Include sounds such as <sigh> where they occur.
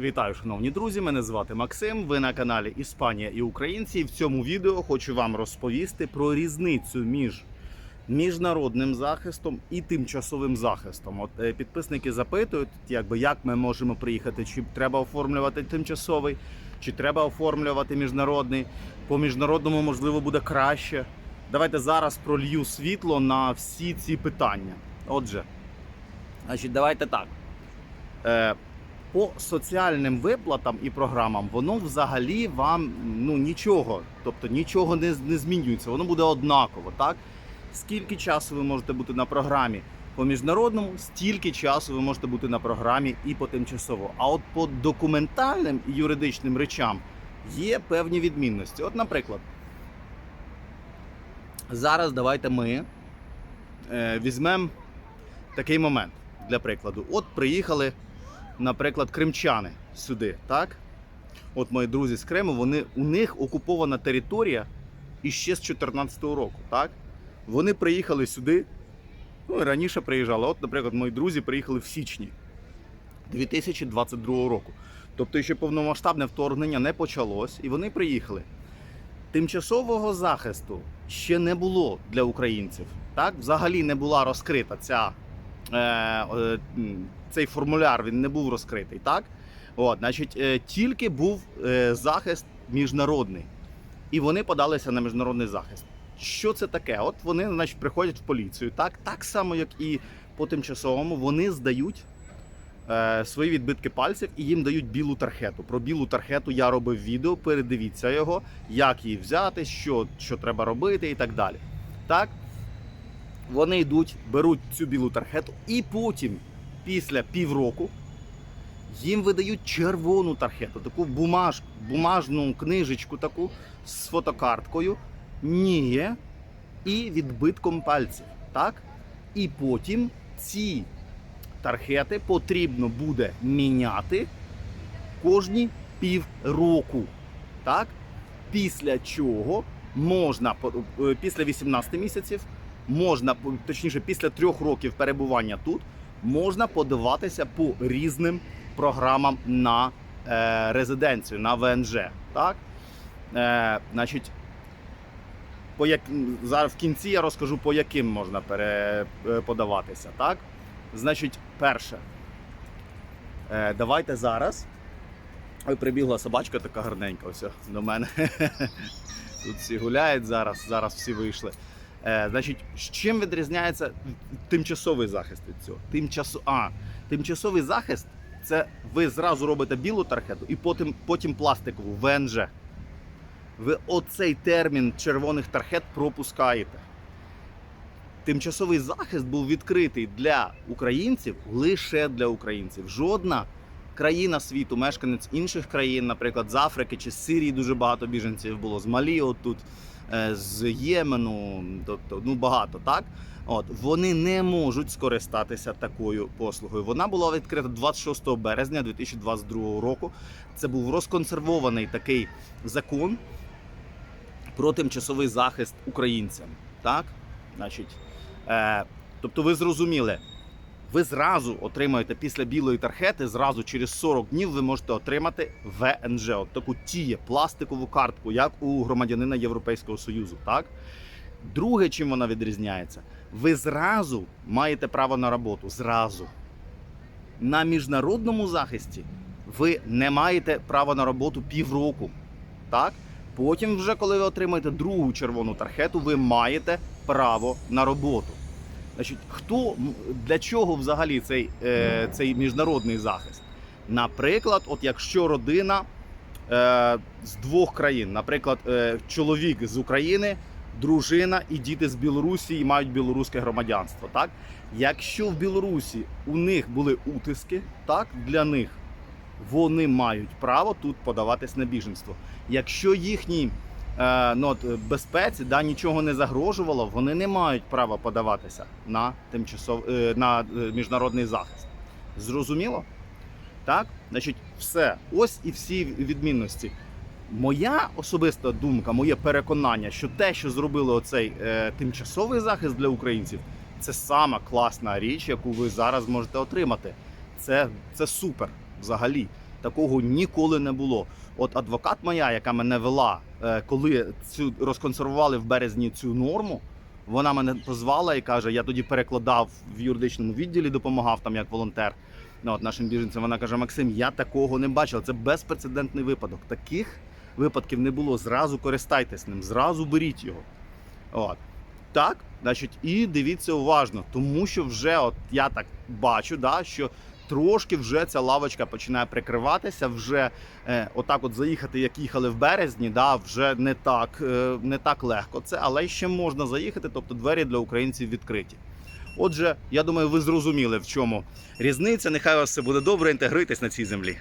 Вітаю, шановні друзі! Мене звати Максим. Ви на каналі Іспанія і Українці. І в цьому відео хочу вам розповісти про різницю між міжнародним захистом і тимчасовим захистом. От е, підписники запитують, якби як ми можемо приїхати, чи треба оформлювати тимчасовий, чи треба оформлювати міжнародний. По міжнародному можливо буде краще. Давайте зараз пролью світло на всі ці питання. Отже, значить, давайте так. По соціальним виплатам і програмам воно взагалі вам ну нічого, тобто нічого не, не змінюється, воно буде однаково, так? Скільки часу ви можете бути на програмі по міжнародному, стільки часу ви можете бути на програмі і по тимчасово. А от по документальним і юридичним речам є певні відмінності. От, наприклад, зараз давайте ми е, візьмемо такий момент для прикладу. От приїхали наприклад, кримчани сюди, так? От мої друзі з Криму, вони, у них окупована територія іще з 2014 року, так? Вони приїхали сюди, ну і раніше приїжджали. От, наприклад, мої друзі приїхали в січні 2022 року. Тобто ще повномасштабне вторгнення не почалось, і вони приїхали. Тимчасового захисту ще не було для українців. Так, взагалі не була розкрита ця е, е, цей формуляр він не був розкритий, так? От, значить, е, тільки був е, захист міжнародний. І вони подалися на міжнародний захист. Що це таке? От вони, значить, приходять в поліцію, так, так само, як і по тимчасовому, вони здають е, свої відбитки пальців і їм дають білу тархету. Про білу тархету я робив відео, передивіться його, як її взяти, що, що треба робити і так далі. Так? Вони йдуть, беруть цю білу тархету, і потім, після півроку, їм видають червону тархету, таку бумаж, бумажну книжечку таку з фотокарткою, ніє і відбитком пальців. Так? І потім ці тархети потрібно буде міняти кожні півроку. Так? Після чого можна е, після 18 місяців можна, точніше, після трьох років перебування тут, можна подаватися по різним програмам на е, резиденцію, на ВНЖ. Так? Е, значить, по як... зараз в кінці я розкажу, по яким можна пере... е, подаватися. Так? Значить, перше. Е, давайте зараз. Ой, прибігла собачка така гарненька ось до мене. <laughs> Тут всі гуляють зараз, зараз всі вийшли. Е, значить, чим відрізняється тимчасовий захист від цього? Тимчасо... А, тимчасовий захист це ви зразу робите білу тархету і потім, потім пластикову ВНЖ. Ви оцей термін червоних тархет пропускаєте. Тимчасовий захист був відкритий для українців лише для українців. Жодна країна світу, мешканець інших країн, наприклад, з Африки чи з Сирії дуже багато біженців було, з Малі, отут, з Ємену, тобто ну багато, так? От вони не можуть скористатися такою послугою. Вона була відкрита 26 березня 2022 року. Це був розконсервований такий закон про тимчасовий захист українцям. Так? Значить, е, тобто, ви зрозуміли, ви зразу отримаєте після білої тархети, зразу через 40 днів ви можете отримати ВНЖ, от таку тіє пластикову картку, як у громадянина Європейського Союзу. Так? Друге, чим вона відрізняється, ви зразу маєте право на роботу. Зразу. На міжнародному захисті ви не маєте права на роботу півроку. Так? Потім, вже коли ви отримаєте другу червону тархету, ви маєте право на роботу. Значить, хто для чого взагалі цей, е, цей міжнародний захист? Наприклад, от якщо родина е, з двох країн, наприклад, е, чоловік з України, дружина і діти з Білорусі і мають білоруське громадянство. Так? Якщо в Білорусі у них були утиски, так, для них вони мають право тут подаватись на біженство. Якщо їхній е, ну, от, е, безпеці да, нічого не загрожувало, вони не мають права подаватися на тимчасов... е, на е, міжнародний захист. Зрозуміло? Так? Значить, все. Ось і всі відмінності. Моя особиста думка, моє переконання, що те, що зробили оцей е, тимчасовий захист для українців, це сама класна річ, яку ви зараз можете отримати. Це, це супер взагалі. Такого ніколи не було. От адвокат моя, яка мене вела, е, коли цю розконсервували в березні цю норму, вона мене позвала і каже: я тоді перекладав в юридичному відділі, допомагав там як волонтер. Ну, от нашим біженцям. Вона каже: Максим, я такого не бачила. Це безпрецедентний випадок. Таких випадків не було. Зразу користайтесь ним, зразу беріть його. От. Так, значить, і дивіться уважно, тому що вже от я так бачу, да, що трошки вже ця лавочка починає прикриватися. Вже е, отак, от заїхати, як їхали в березні, да, вже не так, е, не так легко це, але ще можна заїхати, тобто двері для українців відкриті. Отже, я думаю, ви зрозуміли, в чому різниця. Нехай у вас все буде добре, інтегруйтесь на цій землі.